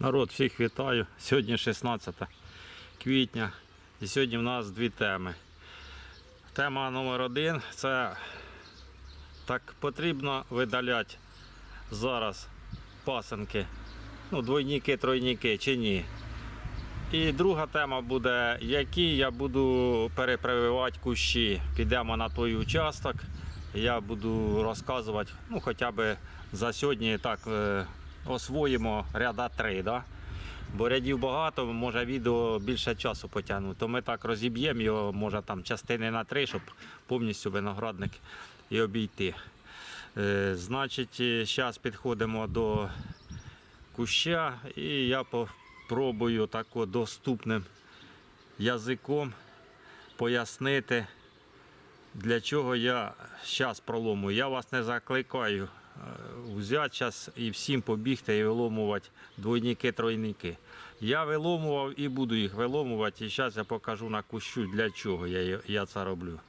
Народ, всіх вітаю. Сьогодні 16 квітня. І сьогодні в нас дві теми. Тема номер один це так потрібно видаляти зараз пасенки. Ну, двойники, тройники чи ні. І друга тема буде, які я буду перепрививати кущі. Підемо на той участок. Я буду розказувати, ну хоча б за сьогодні так е, освоїмо ряда 3. Да? Бо рядів багато, може відео більше часу потягнути. То ми так розіб'ємо його, може там частини на 3, щоб повністю виноградник і обійти. Е, значить, зараз підходимо до куща і я попробую тако доступним язиком пояснити, для чого я зараз проломую. Я вас не закликаю е, взяти зараз і всім побігти і виломувати двойники, тройники. Я виломував і буду їх виломувати. І зараз я покажу на кущу, для чого я, я це роблю.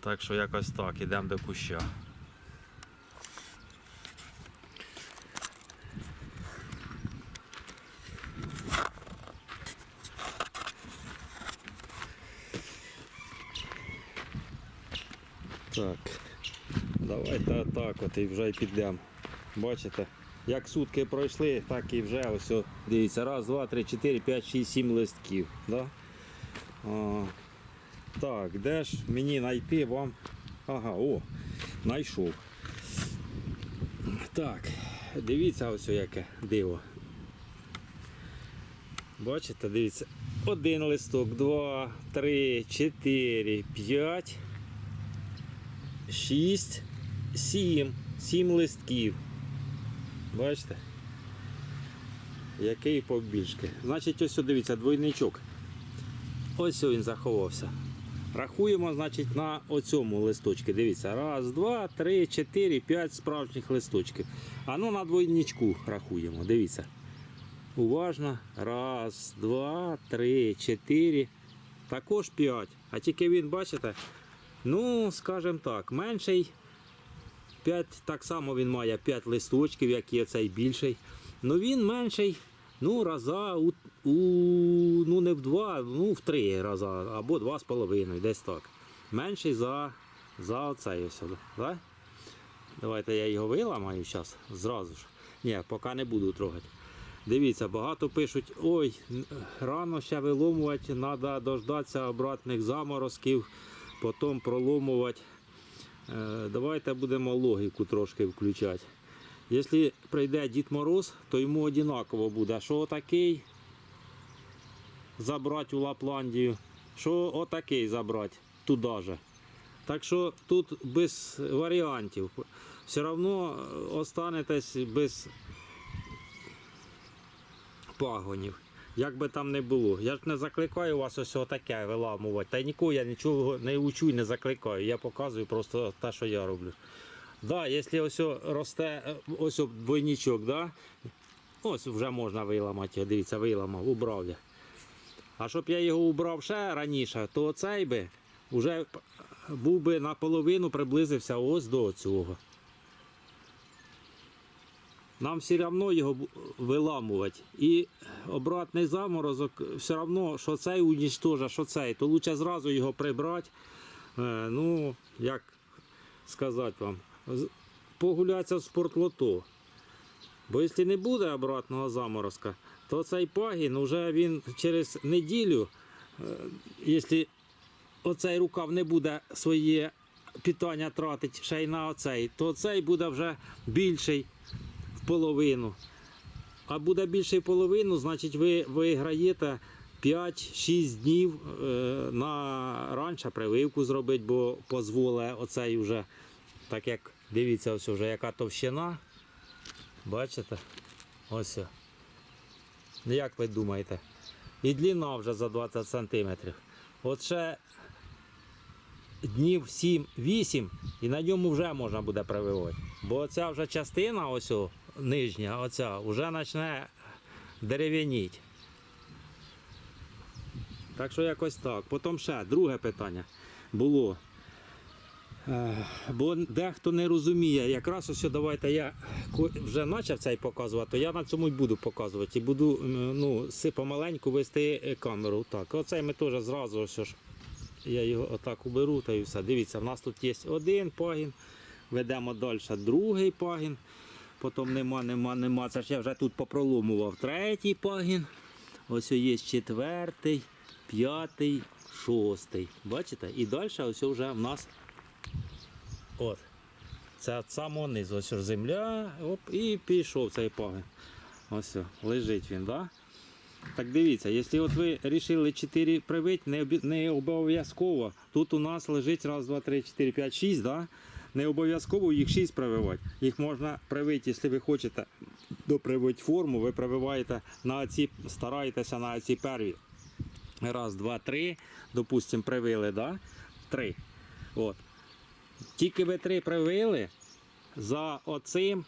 Так що якось так, ідемо до куща. Так, і вже й підемо. Бачите, як сутки пройшли, так і вже ось. Дивіться, раз, два, три, чотири, п'ять, шість, сім листків. Да? А, так, де ж мені знайти вам? Ага, о, знайшов. Так, дивіться ось о, яке диво. Бачите, дивіться. Один листок, два, три, чотири, п'ять. 6, 7, 7 листків. Бачите? Який побільшки. Значить, ось дивіться, двойничок. Ось він заховався. Рахуємо, значить, на оцьому листочку. Дивіться, раз, два, три, чотири, п'ять справжніх листочків. А ну на двойничку рахуємо. Дивіться. Уважно. Раз, два, три, чотири. Також п'ять. А тільки він, бачите, Ну, скажімо так, менший. 5, так само він має 5 листочків, як і цей більший. Ну він менший, ну, раза у, у ну не в два, ну в три рази, або два з половиною, десь так. Менший за, за оцей ось. Да? Давайте я його виламаю зараз, зразу ж. Ні, поки не буду трогати. Дивіться, багато пишуть, ой, рано ще виломувати, треба дождатися обратних заморозків потім проломувати. Е, Давайте будемо логіку трошки включати. Якщо прийде Дід Мороз, то йому однаково буде, що отакий забрати у Лапландію, що отакий забрати туди же. Так що тут без варіантів. Все одно останетесь без пагонів. Як би там не було. Я ж не закликаю вас ось таке виламувати. Та нікого я нічого не учу і не закликаю. Я показую просто те, що я роблю. Да, якщо ось росте е, ось двойничок, да? ось вже можна виламати. Дивіться, виламав, убрав я. А щоб я його убрав ще раніше, то цей би вже був би наполовину приблизився ось до цього. Нам все одно його виламувати. І обратний заморозок все одно, що цей унічтожить, що цей, то краще зразу його прибрати. Е, ну, як сказати вам, погулятися в спортлото. Бо якщо не буде обратного заморозка, то цей пагін вже він через неділю, е, якщо оцей рукав не буде своє питання тратити ще й на оцей, то цей буде вже більший половину. А буде більше половину, значить ви виграєте 5-6 днів е, на раніше прививку зробити, бо дозволить оцей вже, так як дивіться, ось вже яка товщина. Бачите? Ось. Ну, Як ви думаєте? І длина вже за 20 см. От ще днів 7-8 і на ньому вже можна буде прививати. Бо оця вже частина, ось нижня, оця, вже почне дерев'яніть. Так що якось так. Потім ще друге питання було. Е, Бо дехто не розуміє, якраз ось давайте я вже почав цей показувати, то я на цьому й буду показувати. І буду ну, помаленьку вести камеру. Так, оцей ми теж зразу ось ж. Я його отак уберу та і все. Дивіться, в нас тут є один пагін, ведемо далі другий пагін. Потім нема, нема, нема. Це ж я вже тут попроломував третій пагін. Ось є четвертий, п'ятий, шостий. Бачите? І далі ось вже в нас От. Це від самого. Ось земля, оп, і пішов цей пагін. Ось лежить він, да? Так дивіться, якщо от ви вирішили 4 привити, не, обов'язково. Тут у нас лежить раз, два, три, чотири, п'ять, шість, да? Не обов'язково їх 6 прививати. Їх можна привити, якщо ви хочете допривити форму, ви прививаєте на ці, стараєтеся на ці перві. Раз, два, три, допустимо, привили, да? Три. От. Тільки ви три привили за оцим,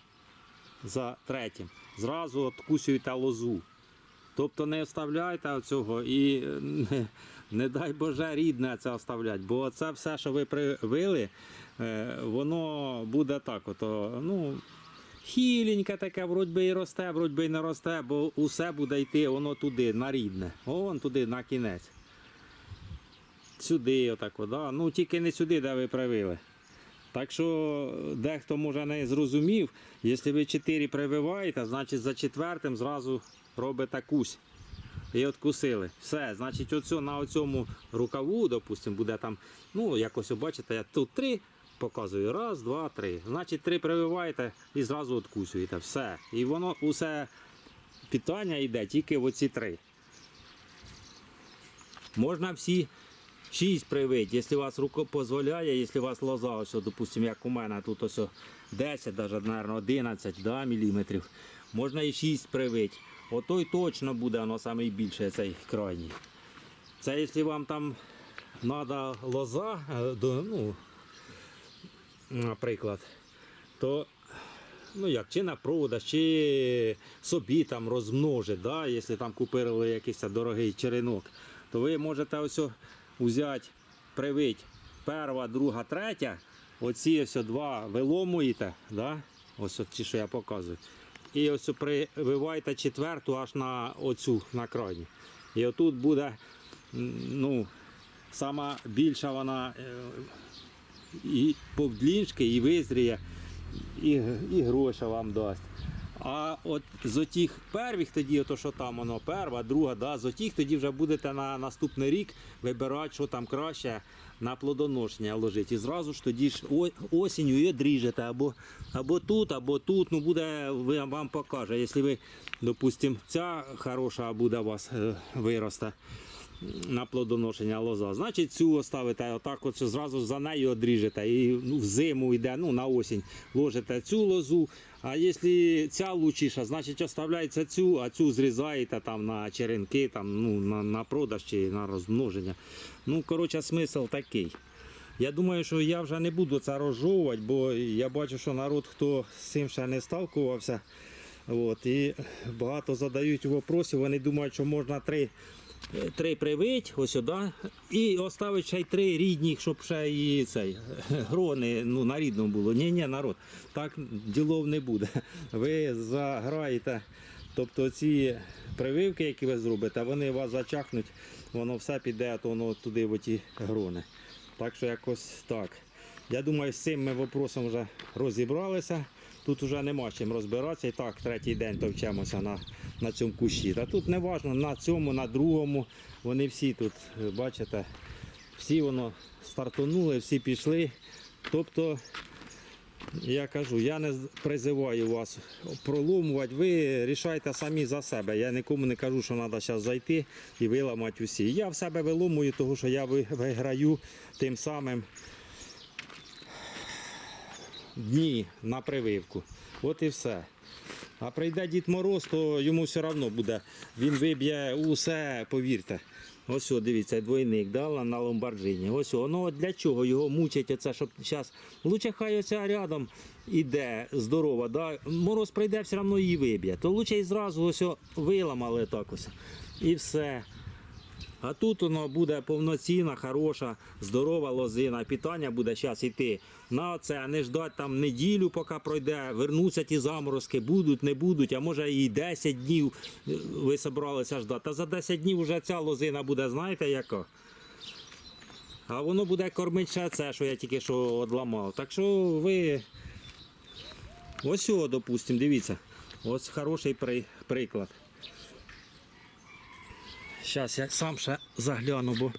за третім, зразу откусуєте лозу. Тобто не оставляйте оцього і е, не, не дай Боже рідне це оставляти, бо це все, що ви привили, воно буде так. Ото, ну, хіленьке таке, вроді би і росте, вроді би і не росте, бо усе буде йти воно туди, на рідне. Вон туди, на кінець. Сюди, отак, да? ну тільки не сюди, де ви привили. Так що дехто може не зрозумів, якщо ви 4 прививаєте, значить за четвертим зразу робите кусь. І откусили. Все, значить, оцю, на оцьому рукаву, допустимо, буде там, ну, якось бачите, тут три показую. Раз, два, три. Значить, три прививаєте і зразу откусуєте. Все. І воно усе питання йде тільки в оці три. Можна всі шість привити, якщо вас рука дозволяє, якщо у вас лоза, ось, допустимо, як у мене тут ось 10, навіть, мабуть, 11 да, міліметрів, можна і 6 привити. Отой точно буде воно найбільше, цей крайній. Це якщо вам там треба лоза, е, ну, наприклад, то ну як, чи на продаж, чи собі там розмножить, да, якщо там купили якийсь дорогий черенок, то ви можете ось взяти, привити перша, друга, третя, оці ось два виломуєте, да, ось ті, що я показую. І ось прививаєте четверту аж на оцю на крайню. І отут буде ну, сама більша вона е, і повдліншки, і визріє, і, і гроші вам дасть. А от з отих первих тоді, ото що там воно перша, друга, да, з отих тоді вже будете на наступний рік вибирати, що там краще на плодоношення ложити. І зразу ж тоді ж осінню і одріжете або, або тут, або тут. Ну буде вам покаже. Якщо ви, допустимо, ця хороша буде у вас е, виросте на плодоношення лоза. Значить, цю оставите отак, от зразу за нею одріжете. І ну, в зиму йде, ну на осінь ложите цю лозу. А якщо ця лучіша, значить оставляється цю, а цю зрізаєте там на черенки, там, ну, на, на продаж чи на розмноження. Ну, коротше, смисл такий. Я думаю, що я вже не буду це розжовувати, бо я бачу, що народ, хто з цим ще не сталкувався, от, і багато задають вопросів, вони думають, що можна три, три привить, ось сюди, і оставити ще й три рідні, щоб ще і цей, грони ну, на рідному було. Ні, ні, народ, так ділов не буде. Ви заграєте, тобто ці прививки, які ви зробите, вони вас зачахнуть, воно все піде, то воно туди в ті грони. Так що якось так. Я думаю, з цим ми вопросом вже розібралися. Тут вже нема з чим розбиратися. І так, третій день товчемося на, на цьому кущі. Та тут не важно на цьому, на другому. Вони всі тут, е, бачите, всі воно стартанули, всі пішли. Тобто, я кажу, я не призиваю вас проломувати, ви рішайте самі за себе. Я нікому не кажу, що треба зараз зайти і виламати усі. Я в себе виломую, тому що я виграю тим самим дні на прививку. От і все. А прийде Дід Мороз, то йому все одно буде. Він виб'є усе, повірте. Ось, дивіться, двойник да, на ломбарджині. Ось о, ну для чого його мучать, оце, щоб зараз. Лучше хай оця рядом іде здорова. Да? Мороз прийде, все одно її виб'є. То лучше і зразу ось виламали так ось. І все. А тут воно буде повноцінна, хороша, здорова лозина. Питання буде зараз йти на це, а не ждати там неділю, поки пройде, вернуться ті заморозки, будуть, не будуть, а може і 10 днів е, ви собралися ждати. Та за 10 днів вже ця лозина буде, знаєте яка? А воно буде кормити це, що я тільки що одламав. Так що ви. Ось допустимо, дивіться. Ось хороший при- приклад. Зараз я сам ще загляну, бо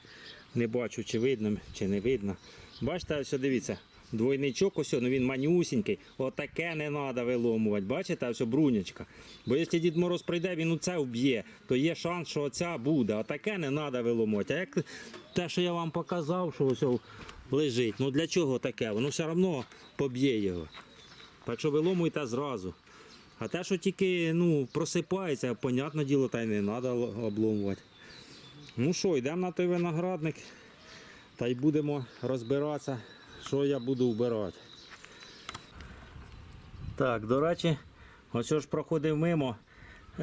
не бачу, чи видно, чи не видно. Бачите, ось дивіться. Двойничок, ось, ну він манюсінький. Отаке не треба виломувати. Бачите, ось брунячка. Бо якщо Дід Мороз прийде, він у це вб'є, то є шанс, що оця буде. Отаке не треба виломувати. А як те, що я вам показав, що ось лежить, ну для чого таке? Воно все одно поб'є його. Так що виломуйте зразу. А те, що тільки ну, просипається, понятне діло, та й не треба обломувати. Ну що, йдемо на той виноградник та й будемо розбиратися, що я буду вбирати. Так, до речі, ось ж проходив мимо.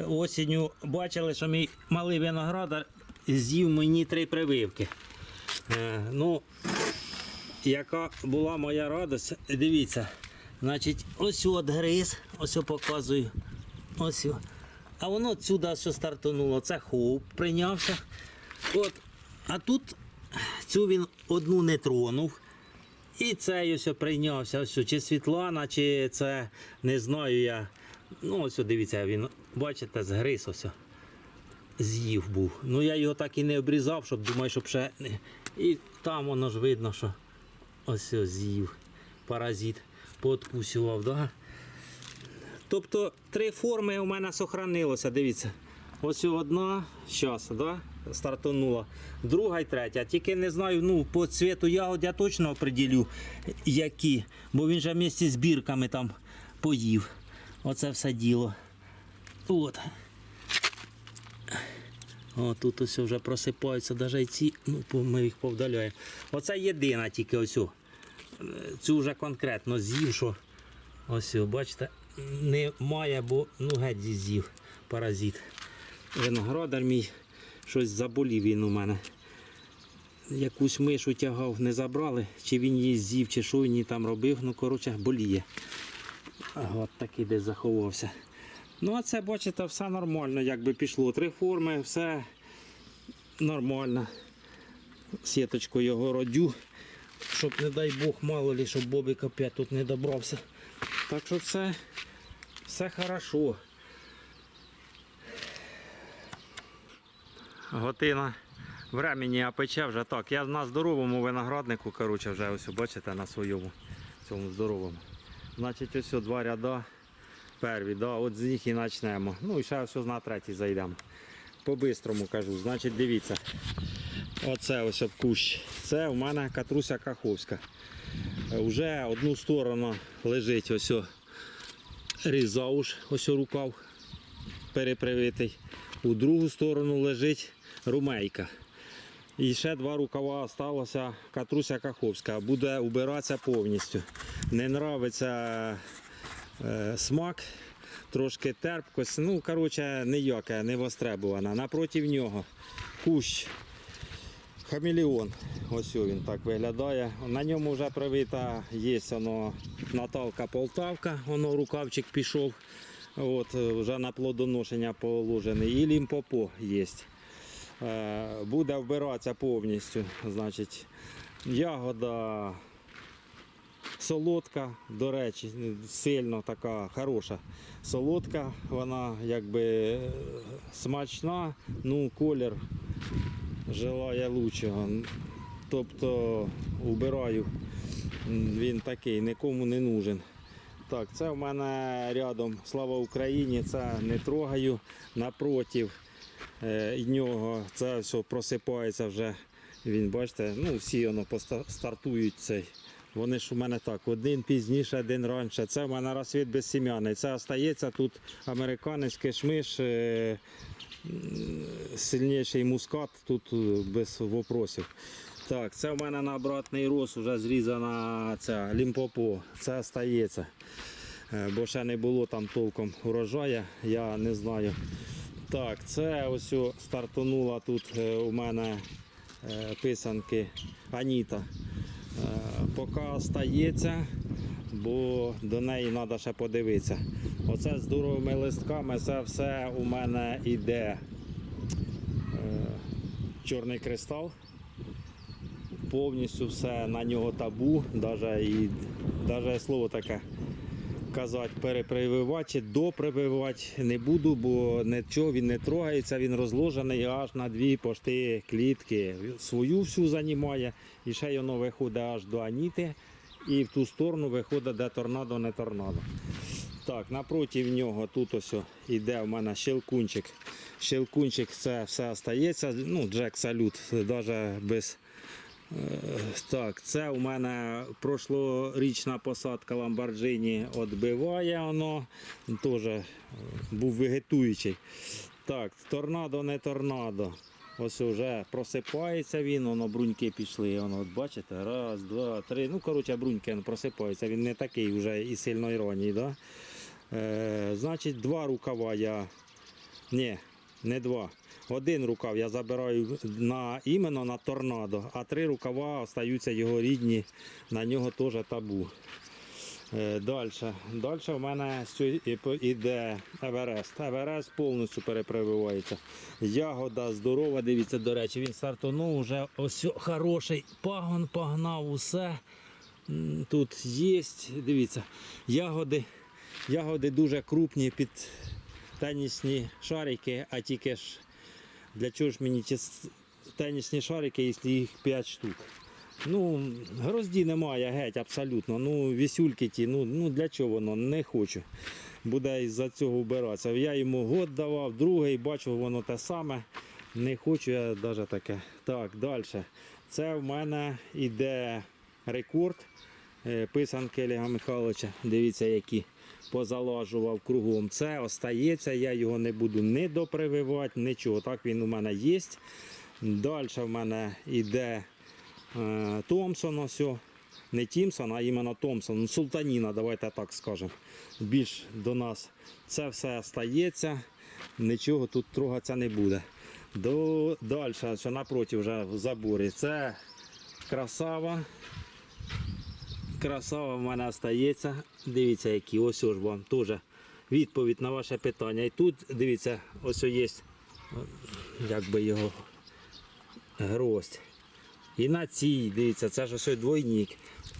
Осінню бачили, що мій малий виноградар з'їв мені три прививки. Е, ну, яка була моя радость, дивіться. Значить, ось от гриз, ось показую. Ось. А воно сюди все стартануло. Це хоуп прийнявся. От. А тут цю він одну не тронув. І цей ось прийнявся. Ось, чи Світлана, чи це не знаю я. Ну, ось дивіться, він, бачите, згриз ось. З'їв був. Ну я його так і не обрізав, щоб думаю, щоб ще. І там воно ж видно, що ось з'їв. Паразит пооткусював, да? Тобто три форми у мене сохранилося, дивіться. Ось одна, зараз, да? Стартанула. Друга і третя. Тільки не знаю, ну, по цвіту ягод я точно определю, які. Бо він же вместе з бірками там поїв. Оце все діло. От. О, тут ось вже просипаються, навіть ці, ну, ми їх повдаляємо. Оце єдина тільки ось. Цю вже конкретно з'їв, що ось, бачите, немає, бо ну геть з'їв паразит. Виноградар мій щось заболів він у мене. Якусь мишу тягав, не забрали, чи він її з'їв, чи що він її там робив. Ну, коротше, боліє. От такий десь заховався. Ну, а це, бачите, все нормально, якби пішло. Три форми, все нормально. Сіточку його родю, щоб, не дай Бог, мало ли, щоб Бобик опять тут не добрався. Так що все, все хорошо. Готина времені пече вже так. Я на здоровому винограднику, коротше, вже ось бачите на своєму цьому здоровому. Значить, ось два ряда. Перві, да, от з них і почнемо. Ну і ще ось на третій зайдемо. По-бистрому кажу. Значить, дивіться. Оце ось об кущ. Це у мене катруся каховська. Уже одну сторону лежить ось різауш, ось рукав перепривитий. У другу сторону лежить румейка. І ще два рукава залишилося катруся каховська. Буде убиратися повністю. Не нравиться е, смак, трошки терпкость. Ну, коротше, ніяке, не востребована. Напроти нього кущ хамелеон. Ось він так виглядає. На ньому вже привита є воно Наталка Полтавка, воно рукавчик пішов. От, вже на плодоношення положений. І лімпопо є. Е, Буде вбиратися повністю. Значить, ягода солодка, до речі, сильно така хороша. Солодка, вона якби е, смачна, ну колір желає лучшого. Тобто убираю, він такий, нікому не нужен. Так, це в мене рядом Слава Україні, це не трогаю напротив е, нього. Це все просипається вже. Він, бачите, ну всі воно стартують цей. Вони ж у мене так, один пізніше, один раніше. Це в мене розсвіт безсім'яний. Це остається тут американець, кишмиш, е, сильніший мускат, тут е, без вопросів. Так, це в мене на обратний роз вже зрізана ця лімпопо. Це остається. Бо ще не було там толком урожаю, я не знаю. Так, це ось о, стартанула тут е, у мене е, писанки Аніта. Е, Поки стається, бо до неї треба ще подивитися. Оце з здоровими листками, це все у мене іде е, чорний кристал. Повністю все на нього табу, навіть, навіть слово таке казати перепрививати допрививати не буду, бо нічого він не трогається, він розложений аж на дві пошти клітки. Свою всю займає і ще воно виходить аж до Аніти і в ту сторону виходить де торнадо, не торнадо. Так, напроти нього тут ось іде в мене щелкунчик. Щелкунчик це все остається. Ну, Джек салют, навіть без. Е, Так, це у мене прошлорічна посадка Ламборджині відбиває воно. Теж е, був вегетуючий. Так, торнадо, не торнадо. Ось вже просипається він, воно бруньки пішли. Воно, от бачите, раз, два, три. Ну, коротше, бруньки воно просипаються. Він не такий вже і сильно іроній. Да? Е, значить, два рукава я. Ні, не два. Один рукав я забираю на іменно на торнадо, а три рукава остаються його рідні, на нього теж табу. Далі. Далі в мене йде Еверест. Еверест повністю перепрививається. Ягода здорова, дивіться, до речі, він стартанув вже ось хороший пагон погнав усе. Тут є, дивіться, ягоди, ягоди дуже крупні під тенісні шарики, а тільки ж для чого ж мені ті тенісні шарики, якщо їх 5 штук. Ну, грозді немає геть абсолютно. Ну, вісюльки ті, ну, ну для чого воно? Не хочу. Буде із-за цього вбиратися. Я йому год давав, другий, бачу, воно те саме. Не хочу я навіть таке. Так, далі. Це в мене йде рекорд е, писанки Олега Михайловича. Дивіться, які позалажував кругом. Це остається, я його не буду не допрививати, нічого. Так він у мене є. Далі в мене йде е, Томпсон. Не Тімсон, а іменно Томпсон. Ну, Султаніна, давайте так скажемо. Більш до нас це все остається, нічого тут трогатися не буде. До, далі, що напроти вже в заборі, це красава. Красава в мене остається. Дивіться, які ось ж вам теж відповідь на ваше питання. І тут дивіться, ось є, як би його гроздь. І на цій, дивіться, це ж ось двойник.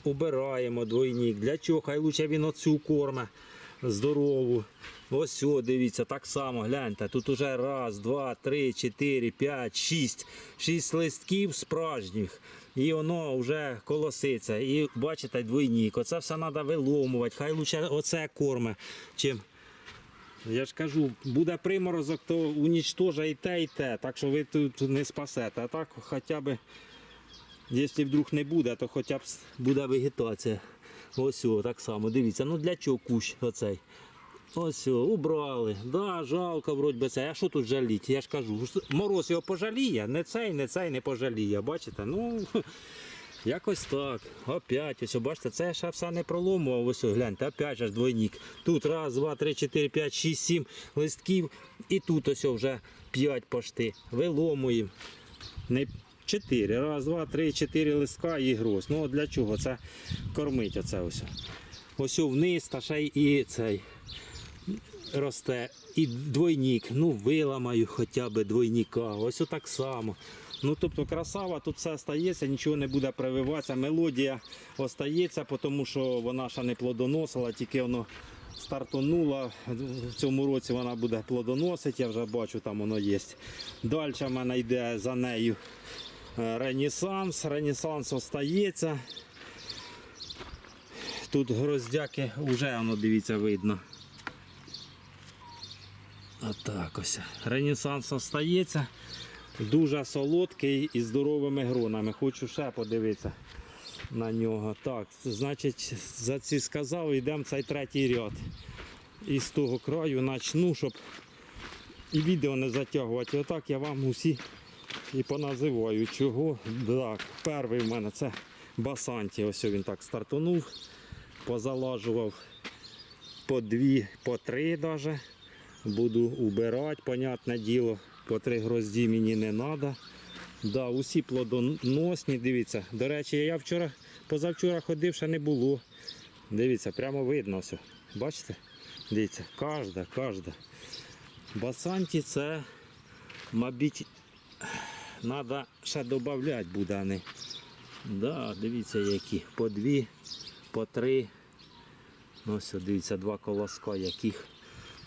Убираємо двойник. Для чого? Хай лучше він оцю корме здорову. Ось, о, дивіться, так само, гляньте. Тут уже раз, два, три, чотири, п'ять, шість. Шість листків справжніх. І воно вже колоситься. І бачите, двойник. Оце все треба виломувати. Хай лучше оце корме, чим я ж кажу, буде приморозок, то унічтожа і те, і те. Так що ви тут не спасете. А так хоча б, якщо вдруг не буде, то хоча б буде вегетація. Ось так само. Дивіться, ну для чого кущ оцей? Ось убрали. Да, жалко, вроді би це. А що тут жаліти? Я ж кажу, мороз його пожаліє, не цей, не цей не пожаліє. Бачите? Ну, Якось так. Опять, ось бачите, це ще все не проломував. Ось гляньте, опять же ж двойник. Тут раз, два, три, чотири, п'ять, шість, сім листків. І тут ось вже п'ять пошти. Виломуємо. Не чотири. Раз, два, три, чотири листка і гроз. Ну для чого? Це кормить оце ось. Ось вниз, та ще і цей росте. І двойник. Ну, виламаю хоча б двойника. Ось так само. Ну, тобто красава, тут все остається, нічого не буде прививатися. Мелодія остається, тому що вона ще не плодоносила, тільки воно стартонула. В цьому році вона буде плодоносити, я вже бачу, там воно є. Далі в мене йде за нею е, Ренесанс. Ренесанс остається. Тут гроздяки вже воно дивіться видно. Отак ось. Ренесанс остається. Дуже солодкий і здоровими гронами. Хочу ще подивитися на нього. Так, значить, за ці сказав, йдемо цей третій ряд. І з того краю почну, щоб і відео не затягувати. Отак я вам усі і поназиваю. Чого? Так, перший в мене це Басанті. Ось він так стартанув, позалажував по дві, по три навіть. Буду убирати, понятне діло. По три грозді мені не треба. Да, усі плодоносні, дивіться. До речі, я вчора, позавчора ходив, ще не було. Дивіться, прямо видно все. Бачите? Дивіться, кожна, кожна. Басанті це, мабуть, треба ще додати буде. не. Да, дивіться які. По дві, по три. Ну, Ось, дивіться, два колоска яких.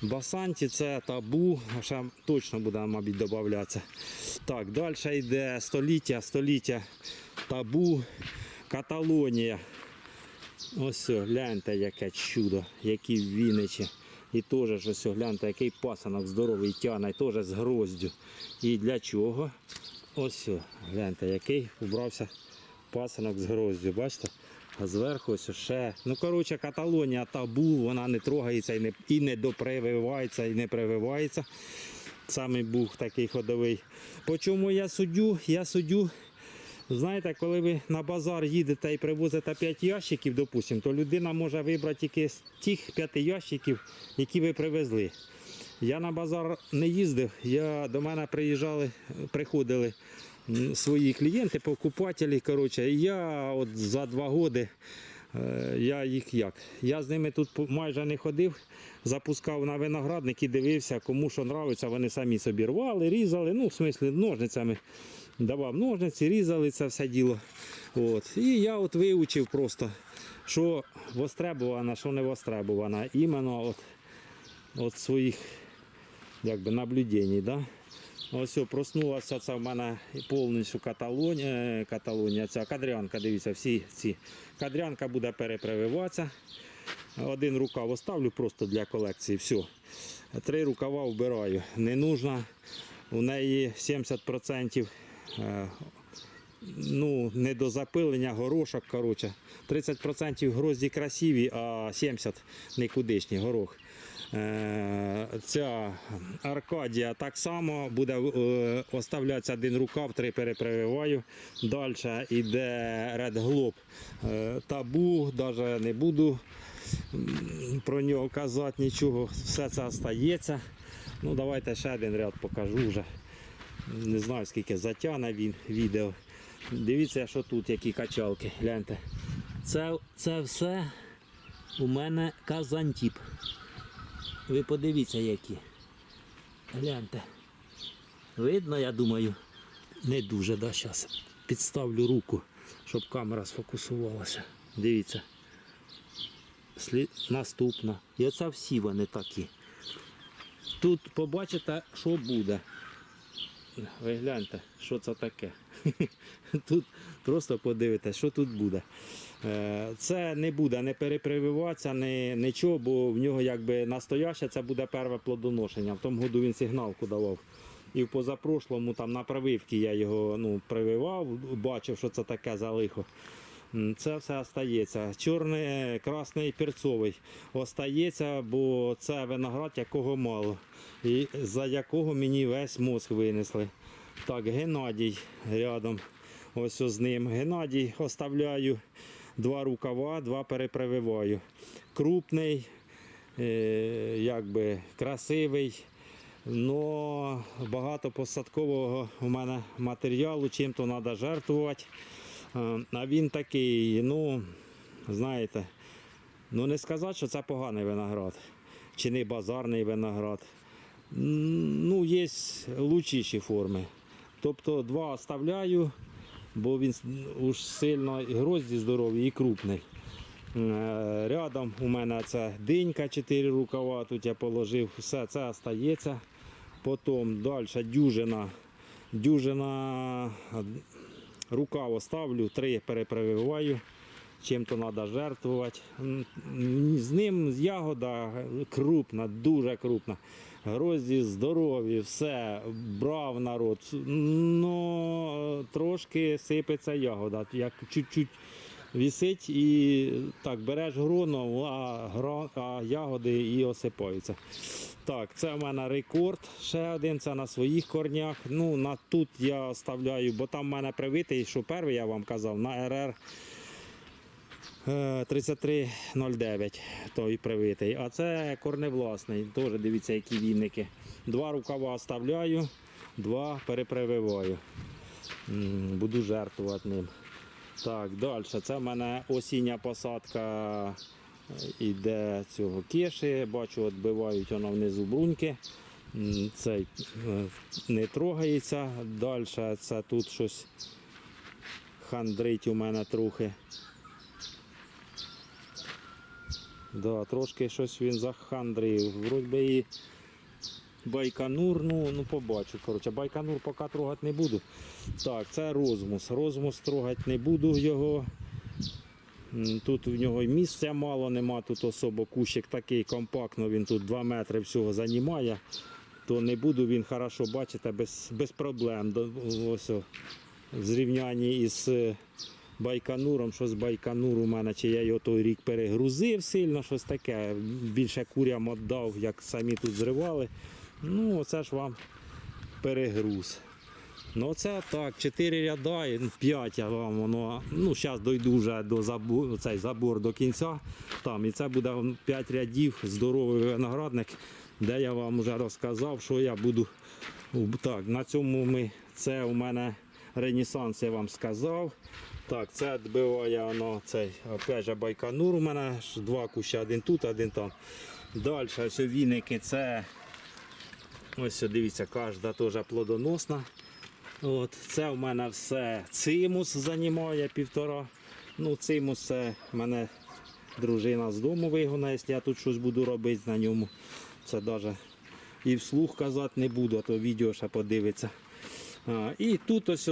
Басанті це табу, ще точно буде, мабуть, додатися. Так, далі йде століття, століття табу, Каталонія. Ось, гляньте, яке чудо, які віничі. І теж ось, гляньте, який пасанок здоровий тяне, теж з гроздю. І для чого? Ось, гляньте, який убрався пасанок з гроздю. Бачите? А зверху ще. Ну, коротше, Каталонія табу, вона не трогається і не, і не допрививається, і не прививається. Саме був такий ходовий. По чому я суддю? Я суддю. Знаєте, коли ви на базар їдете і привозите 5 ящиків, допустимо, то людина може вибрати тільки з тих 5 ящиків, які ви привезли. Я на базар не їздив, я, до мене приїжджали, приходили свої клієнти, покупателі. Коротше, я от за два роки е, я їх як. Я з ними тут майже не ходив, запускав на виноградник і дивився, кому що нравиться, вони самі собі рвали, різали, ну, в смислі, ножницями давав ножниці, різали це все діло. От. І я от вивчив просто, що востребовано, що не востребовано. Іменно от, от своїх якби, наблюдень. Да? Ось о, проснулася це в мене повністю Каталонія, Каталонія, ця кадрянка, дивіться, всі ці. Кадрянка буде перепрививатися. Один рукав оставлю просто для колекції. Все. Три рукава вбираю. Не нужно. У неї 70% е, ну, не до запилення горошок. Коротше. 30% грозді красиві, а 70% нікудишній горох. Е, Ця Аркадія так само буде е, оставлятися один рукав, три перепрививаю. Далі йде Red Globe табу, навіть не буду про нього казати нічого. Все це остається. Ну, давайте ще один ряд покажу вже. Не знаю скільки затягне він відео. Дивіться, що тут, які качалки. Гляньте. Це, це все у мене казантіп. Ви подивіться які. Гляньте. Видно, я думаю. Не дуже, да, зараз. Підставлю руку, щоб камера сфокусувалася. Дивіться. Слід... Наступна. І оце всі вони такі. Тут побачите, що буде. Ви гляньте, що це таке. Тут просто подивитесь, що тут буде. Е, Це не буде не перепрививатися, не, нічого, бо в нього якби настояще це буде перше плодоношення. В тому году він сигналку давав. І в позапрошлому там на прививки я його ну, прививав, бачив, що це таке за лихо. Це все остається. Чорний, красний перцовий остається, бо це виноград, якого мало. І за якого мені весь мозк винесли. Так, Геннадій рядом. Ось з ним. Геннадій оставляю два рукава, два перепрививаю. Крупний, е, якби красивий. Но багато посадкового у мене матеріалу, чим то треба жертвувати. Е, А він такий, ну, знаєте, ну не сказати, що це поганий виноград, чи не базарний виноград. Ну, є лучші форми. Тобто два оставляю, бо він уж сильно і грозді здорові і крупний. Е, Рядом у мене це динька, 4 рукава, тут я положив, все це остається. Потім далі дюжина, дюжина рукаво ставлю, три перепрививаю. Чим-то треба жертвувати. З ним ягода крупна, дуже крупна. Грозді здорові, все, брав народ. Ну, трошки сипеться ягода. Як чуть-чуть висить і так, береш гроно, а, гро- а ягоди і осипаються. Так, це в мене рекорд. Ще один, це на своїх корнях. Ну, на тут я ставляю, бо там в мене привитий, що перший я вам казав, на РР 3309 той привитий. А це корневласний. Теж дивіться, які вінники. Два рукава оставляю, два перепрививаю. Буду жертвувати ним. Так, далі. Це в мене осіння посадка е, іде цього кеші. Бачу, відбивають воно внизу бруньки. Цей е, не трогається. Далі це тут щось хандрить у мене трохи. Да, трошки щось він захандрив. Вроді би і байканур, ну, ну побачу. Коротше, байканур поки трогати не буду. Так, це розмус. Розмус трогати не буду його. Тут в нього і місця мало, нема тут особо кущик такий компактно, він тут 2 метри всього займає. То не буду він хорошо бачите, без, без проблем. Ось в зрівнянні із байкануром, що з байканур у мене, чи я його той рік перегрузив сильно, щось таке. Більше курям віддав, як самі тут зривали. Ну, оце ж вам перегруз. Ну це так, 4 ряда, 5 я вам воно. Ну, зараз дойду вже до забору, цей забор до кінця. Там, і це буде 5 рядів, здоровий виноградник, де я вам вже розказав, що я буду. Так, на цьому ми, це у мене Ренесанс, я вам сказав. Так, це відбиває воно цей, опять байканур у мене два куща, один тут, один там. Далі ось віники, це ось дивіться, кожна теж плодоносна. От, це в мене все цимус займає півтора. Ну, цимус це мене дружина з дому вигнає, якщо я тут щось буду робити на ньому. Це навіть і вслух казати не буду, а то відео ще подивиться. І тут ось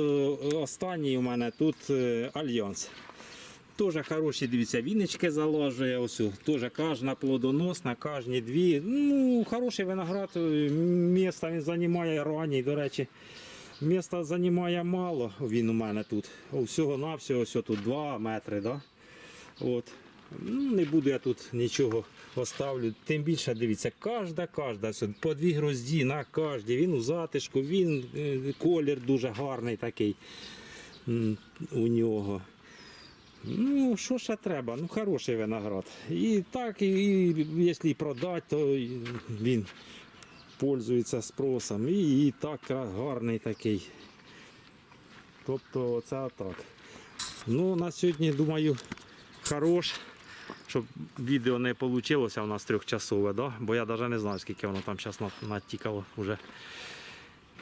останній у мене тут е, альянс. Теж хороші, дивіться, віночки заложує. Ось теж кожна плодоносна, кожні дві. Ну, хороший виноград, е, міста він займає ранній, до речі. Міста займає мало, він у мене тут. Всього навсього ось тут 2 метри. Да? От. Ну, не буду я тут нічого оставлю. Тим більше дивіться, кожна, кожна, по дві грозді на кожній. Він у затишку, він е, колір дуже гарний такий у нього. Ну, що ще треба? Ну, хороший виноград. І так, і, і якщо продати, то він пользується спросом. І, і так гарний такий. Тобто це так. Ну, на сьогодні, думаю, хорош. Щоб відео не вийшло у нас трьохчасове, да? бо я навіть не знаю, скільки воно там зараз натікало вже.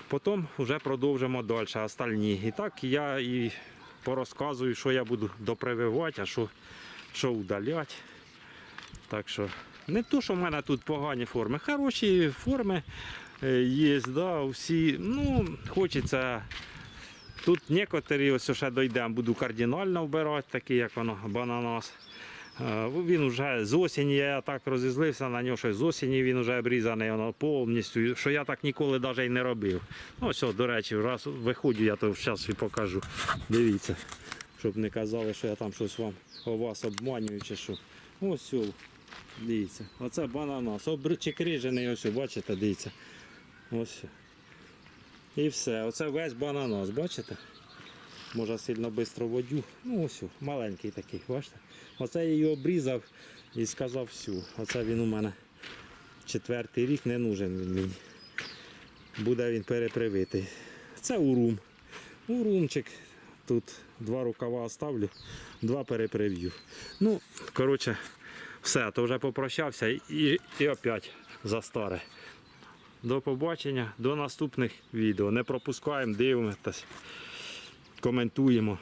Потім вже продовжимо далі, остальні. І так я і порозказую, що я буду допрививати, а що, що удаляти. Так що не то, що в мене тут погані форми, хороші форми е, є, да, всі. Ну, хочеться. Тут некоторі ось ще дійдемо, буду кардинально вбирати, такі як воно, бананас. Е, Він вже з осені, я так розізлився на нього, що з осені він вже обрізаний воно повністю, що я так ніколи навіть і не робив. Ну, ось, до речі, раз виходжу, я то зараз і покажу. Дивіться, щоб не казали, що я там щось вам о вас обманюю чи що. Ось, о, дивіться, оце бананас. Обричекрижений, ось, бачите, дивіться. Ось. І все. Оце весь бананас, бачите? Може сильно швидко водю. Ну ось, маленький такий, бачите? Оце я її обрізав і сказав всю. Оце він у мене четвертий рік не нужен він мені. Буде він перепривитий. Це урум. Урумчик. Тут два рукава оставлю, два переприв'ю. Ну, коротше, все, то вже попрощався і, і опять за старе. До побачення, до наступних відео. Не пропускаємо, дивимося, коментуємо.